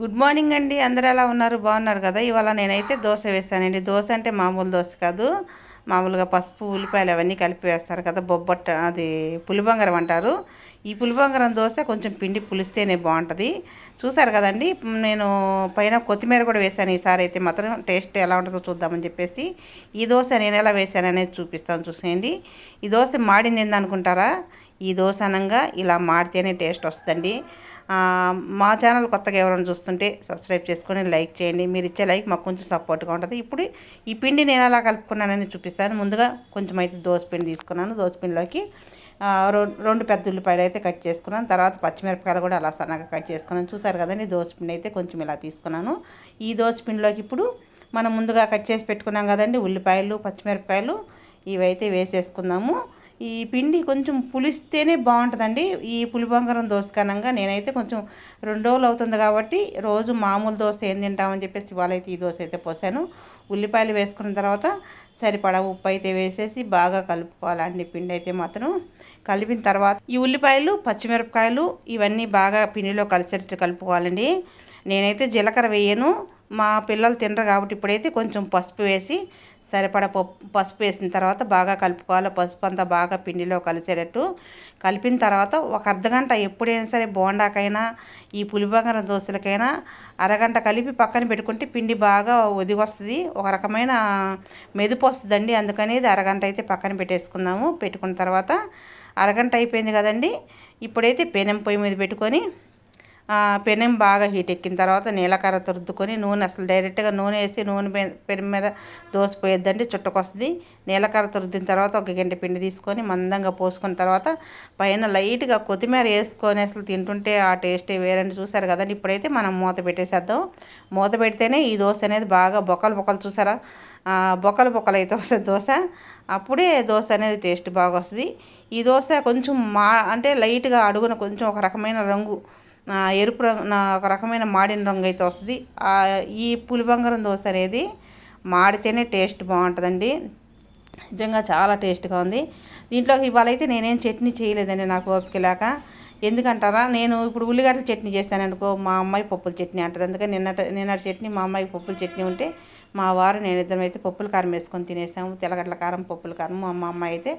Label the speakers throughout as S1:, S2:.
S1: Good morning అండి. అందరు ఎలా ఉన్నారు? బాగున్నారు కదా? ఇవాళ నేనైతే దోశ వేస్తానండి దోశ అంటే మామూలు దోశ కాదు. మామూలుగా పసుపు ఉల్లిపాయలు అవన్నీ కలిపి వేస్తారు కదా? బొబ్బట్ట అది పులిబంగరం అంటారు. ఈ పులిబొంగరం దోశ కొంచెం పిండి పులిస్తేనే బాగుంటుంది. చూసారు కదండి? నేను పైన కొత్తిమీర కూడా వేసాను. ఈసారి అయితే మాత్రం టేస్ట్ ఎలా ఉంటుందో చూద్దామని చెప్పేసి. ఈ దోశ నేను ఎలా వేసాను అనేది చూపిస్తాను చూసేయండి. ఈ దోశ మాడింది ఏందనుకుంటారా? ఈ దోశ అనంగా ఇలా మాడితేనే టేస్ట్ వస్తుందండి. మా ఛానల్ కొత్తగా ఎవరైనా చూస్తుంటే సబ్స్క్రైబ్ చేసుకొని లైక్ చేయండి. మీరు ఇచ్చే లైక్ మాకు కొంచెం సపోర్ట్గా ఉంటుంది. ఇప్పుడు ఈ పిండి నేను ఎలా కలుపుకున్నానని చూపిస్తాను. ముందుగా కొంచెం అయితే దోశ పిండి తీసుకున్నాను. దోశ పిండిలోకి రెండు పెద్ద ఉల్లిపాయలు అయితే కట్ చేసుకున్నాను. తర్వాత పచ్చిమిరపకాయలు కూడా అలా సన్నగా కట్ చేసుకున్నాను. చూసారు కదండి దోశ పిండి అయితే కొంచెం ఇలా తీసుకున్నాను. ఈ దోశ పిండిలోకి ఇప్పుడు మనం ముందుగా కట్ చేసి పెట్టుకున్నాం కదండి ఉల్లిపాయలు పచ్చిమిరపకాయలు ఇవైతే వేసేసుకుందాము. ఈ పిండి కొంచెం పులిస్తేనే బాగుంటుందండి. ఈ పులిబంగారం దోశ కనంగా నేనైతే కొంచెం రెండు రోజులు అవుతుంది కాబట్టి రోజు మామూలు దోశ ఏం తింటామని చెప్పేసి వాళ్ళైతే ఈ దోశ అయితే పోసాను. ఉల్లిపాయలు వేసుకున్న తర్వాత సరిపడా ఉప్పు అయితే వేసేసి బాగా కలుపుకోవాలండి పిండి అయితే మాత్రం. కలిపిన తర్వాత ఈ ఉల్లిపాయలు పచ్చిమిరపకాయలు ఇవన్నీ బాగా పిండిలో కలిసేటట్టు కలుపుకోవాలండి. నేనైతే జీలకర్ర వేయను. మా పిల్లలు తినరు కాబట్టి ఇప్పుడైతే కొంచెం పసుపు వేసి సరిపడ పసుపు వేసిన తర్వాత బాగా కలుపుకోవాలి. పసుపు అంతా బాగా పిండిలో కలిసేటట్టు కలిపిన తర్వాత ఒక అర్ధగంట ఎప్పుడైనా సరే బోండాకైనా ఈ పులిబంగారం దోశలకైనా అరగంట కలిపి పక్కన పెట్టుకుంటే పిండి బాగా ఒదిగొస్తుంది ఒక రకమైన మెదుపు వస్తుందండి. అందుకనేది అరగంట అయితే పక్కన పెట్టేసుకుందాము. పెట్టుకున్న తర్వాత అరగంట అయిపోయింది కదండి. ఇప్పుడైతే పెనం పొయ్యి మీద పెట్టుకొని పెనం బాగా హీట్ ఎక్కిన తర్వాత నీలకర్ర తురుద్దుకొని నూనె అసలు డైరెక్ట్గా నూనె వేసి నూనె పెనం మీద దోశ పోయొద్దండి చుట్టకొస్తుంది. నీలకర్ర తురుద్దిన తర్వాత ఒక గంట పిండి తీసుకొని మందంగా పోసుకున్న తర్వాత పైన లైట్గా కొత్తిమీర వేసుకొని అసలు తింటుంటే ఆ టేస్టే వేరండి. చూసారు కదండి ఇప్పుడైతే మనం మూత పెట్టేసేద్దాం. మూత పెడితేనే ఈ దోశ అనేది బాగా బొక్కలు బొక్కలు చూసారా? బొక్కలు బొక్కలు అయితే వస్తుంది దోశ. అప్పుడే దోశ అనేది టేస్ట్ బాగా వస్తుంది ఈ దోశ కొంచెం మా అంటే లైట్గా అడుగున కొంచెం ఒక రకమైన రంగు ఎరుపు రంగు ఒక రకమైన మాడిన రంగు అయితే వస్తుంది. ఈ పులిబంగారం దోశ అనేది మాడితేనే టేస్ట్ బాగుంటుందండి. నిజంగా చాలా టేస్ట్గా ఉంది. దీంట్లోకి ఇవాళ అయితే నేనేం చట్నీ చేయలేదండి నాకు ఓపిక లేక. ఎందుకంటారా నేను ఇప్పుడు ఉల్లిగడ్డల చట్నీ చేస్తాను అనుకో మా అమ్మాయి పప్పుల చట్నీ అంటుంది. అందుకని నిన్నటి నిన్నటి చట్నీ మా అమ్మాయి పప్పుల చట్నీ ఉంటే మా వారు నేను ఇద్దరం అయితే పప్పుల కారం వేసుకొని తినేసాము. తెల్లగడ్డల కారం పప్పుల కారం. మా అమ్మ అయితే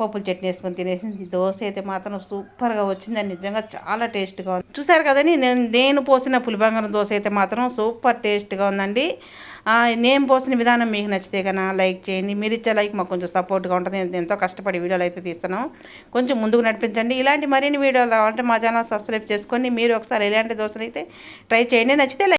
S1: పప్పుల చట్నీ వేసుకొని తినేసి దోశ అయితే మాత్రం సూపర్గా వచ్చిందని నిజంగా చాలా టేస్ట్గా ఉంది. చూసారు కదండి నేను నేను పోసిన పులిబంగారం దోశ అయితే మాత్రం సూపర్ టేస్ట్గా ఉందండి. నేను పోసిన విధానం మీకు నచ్చితే కన్నా లైక్ చేయండి. మీరు ఇచ్చే లైక్ మాకు కొంచెం సపోర్ట్గా ఉంటుంది. ఎంతో కష్టపడి వీడియోలు అయితే తీస్తున్నాం. కొంచెం ముందుకు నడిపించండి. ఇలాంటి మరిన్ని వీడియోలు అంటే మా ఛానల్ సబ్స్క్రైబ్ చేసుకోండి మీరు ఒకసారి ఇలాంటి దోశలు అయితే ట్రై చేయండి. నచ్చితే